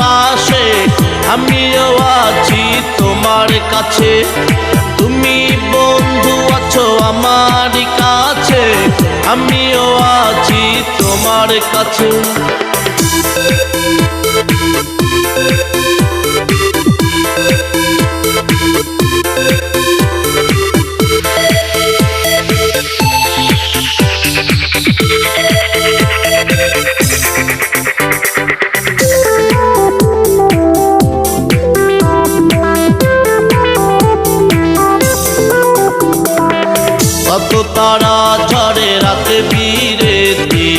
পাশে আমিও আছি তোমার কাছে। তুমি বন্ধু আছো আমার কাছে আমিও আছি তোমার কাছে। কত তারা ঝড়ে রাতে বীরেতি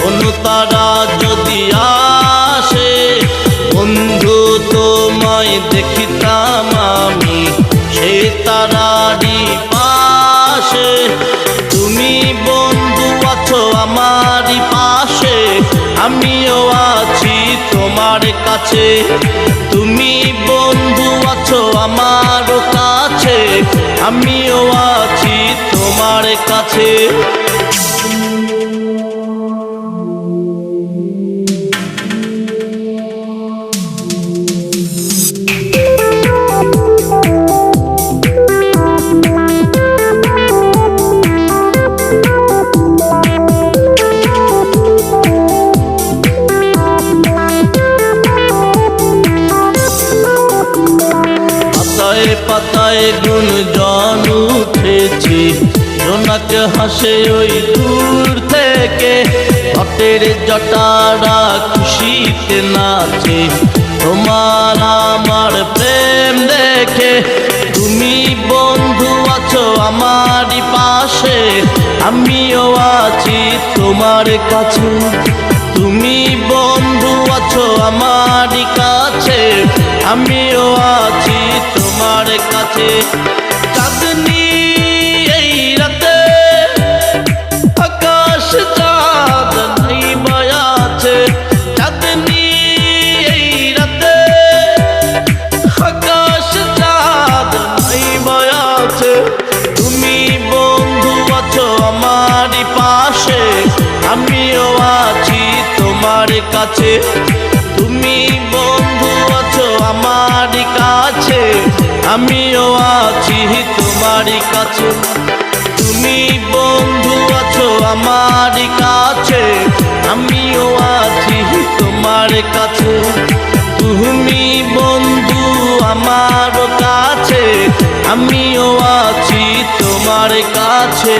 কোনো তারা যদি আসে, বন্ধু তোমায় দেখিতাম আমি। সে তারারই পাশে, তুমি বন্ধু আছো আমারই পাশে, আমিও আছি তোমার কাছে। তুমি বন্ধু আছো আমার কাছে, আমিও আছি তোমার কাছে। পাতায় পাতায় গুণজন উঠেছে। জোনাক হাসে ওই দূর থেকে। ঘটের জটারা খুশিতে নাচে। তোমার আমার প্রেম দেখে। তুমি বন্ধু আছো আমারই পাশে। আমিও আছি তোমার কাছে। তুমি বন্ধু আছো আমারই কাছে। আমিও তোমার কাছে। তুমি বন্ধু আছো আমার কাছে। আমিও আছি তোমার কাছে। তুমি বন্ধু আছো আমার কাছে। আমিও আছি তোমার কাছে। তুমি বন্ধু আমার কাছে। আমিও আছি তোমার কাছে।